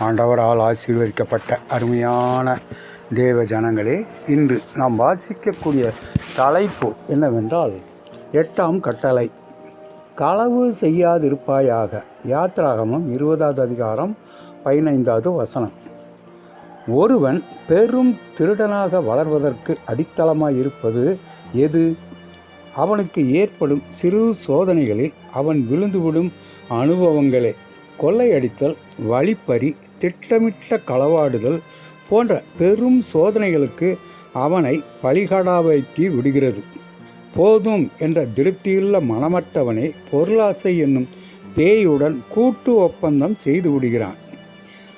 ஆண்டவரால் ஆசீர்வதிக்கப்பட்ட அருமையான தேவ ஜனங்களே இன்று நாம் வாசிக்கக்கூடிய தலைப்பு என்னவென்றால் எட்டாம் கட்டளை. களவு செய்யாதிருப்பாயாக. யாத்ராகமம் இருபதாவது அதிகாரம் பதினைந்தாவது வசனம். ஒருவன் பெரும் திருடனாக வளர்வதற்கு அடித்தளமாய் இருப்பது எது? அவனுக்கு ஏற்படும் சிறு சோதனைகளில் அவன் விழுந்துவிடும் அனுபவங்களே. கொள்ளையடித்தல் வழிப்பறி திட்டமிட்ட களவாடுதல் போன்ற பெரும் சோதனைகளுக்கு அவனை பலிகடாவைக்கு விடுகிறது. போதும் என்ற திருப்தியுள்ள மனமற்றவனை பொருளாசை என்னும் பேயுடன் கூட்டு ஒப்பந்தம் செய்து விடுகிறான்.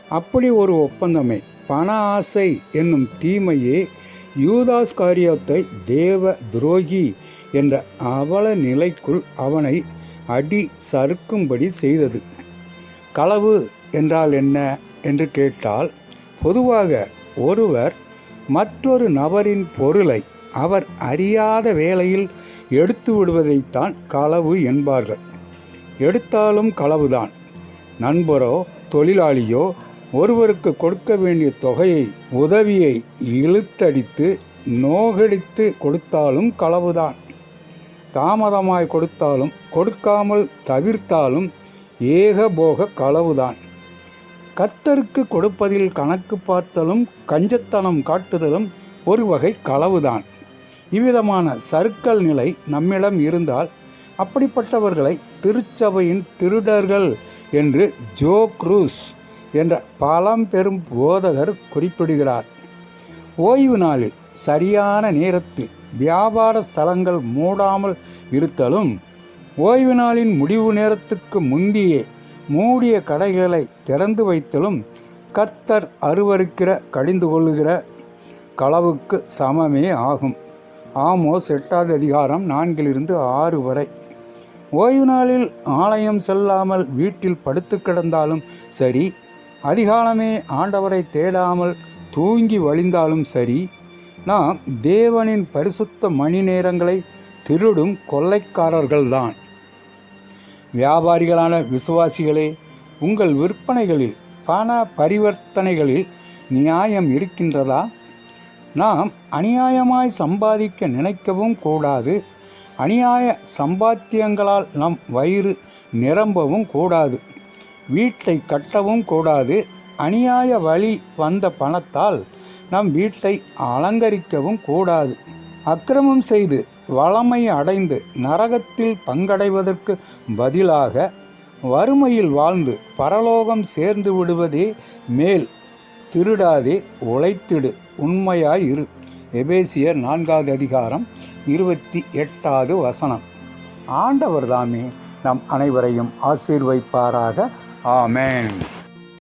அப்படி ஒரு ஒப்பந்தமே பண ஆசை என்னும் தீமையே யூதாஸ் காரியத்தை தேவ துரோகி என்ற அவல நிலைக்குள் அவனை அடி சறுக்கும்படி செய்தது. களவு என்றால் என்ன? என்று கேட்டால் பொதுவாக ஒருவர் மற்றொரு நபரின் பொருளை அவர் அறியாத வேளையில் எடுத்து விடுவதைத்தான் களவு என்பார்கள். எடுத்தாலும் களவுதான். நண்பரோ தொழிலாளியோ ஒருவருக்கு கொடுக்க வேண்டிய தொகையை உதவியை இழுத்தடித்து நோகடித்து கொடுத்தாலும் களவுதான். தாமதமாய் கொடுத்தாலும் கொடுக்காமல் தவிர்த்தாலும் ஏகபோக களவுதான். கர்த்தருக்கு கொடுப்பதில் கணக்கு பார்த்தலும் கஞ்சத்தனம் காட்டுதலும் ஒரு வகை களவுதான். இவ்விதமான சர்க்கல் நிலை நம்மிடம் இருந்தால் அப்படிப்பட்டவர்களை திருச்சபையின் திருடர்கள் என்று ஜோ குரூஸ் என்ற பழம்பெரும் போதகர் குறிப்பிடுகிறார். ஓய்வு நாளில் சரியான நேரத்தில் வியாபார ஸ்தலங்கள் மூடாமல் இருத்தலும் ஓய்வு நாளின் முடிவு நேரத்துக்கு முந்தியே மூடிய கடைகளை திறந்து வைத்தலும் கர்த்தர் அருவருக்கிற கடிந்து கொள்ளுகிற களவுக்கு சமமே ஆகும். ஆமோஸ் எட்டாவது அதிகாரம் நான்கிலிருந்து ஆறு வரை. ஓய்வு நாளில் ஆலயம் செல்லாமல் வீட்டில் படுத்து கிடந்தாலும் சரி அதிகாலமே ஆண்டவரை தேடாமல் தூங்கி வழிந்தாலும் சரி நாம் தேவனின் பரிசுத்த மணி நேரங்களை திருடும் கொள்ளைக்காரர்கள்தான். வியாபாரிகளான விசுவாசிகளே உங்கள் விற்பனைகளில் பண பரிவர்த்தனைகளில் நியாயம் இருக்கின்றதா? நாம் அநியாயமாய் சம்பாதிக்க நினைக்கவும் கூடாது. அநியாய சம்பாத்தியங்களால் நம் வயிறு நிரம்பவும் கூடாது. வீட்டை கட்டவும் கூடாது. அநியாய வழி வந்த பணத்தால் நம் வீட்டை அலங்கரிக்கவும் கூடாது. அக்கிரமம் செய்து வளமை அடைந்து நரகத்தில் பங்கடைவதற்கு பதிலாக வறுமையில் வாழ்ந்து பரலோகம் சேர்ந்து விடுவதே மேல். திருடாதே உழைத்திடு உண்மையாய் இரு எபேசியர் நான்காவது அதிகாரம் இருபத்தி எட்டாவது வசனம். ஆண்டவர் தாமே நம் அனைவரையும் ஆசீர்வைப்பாராக. ஆமேன்.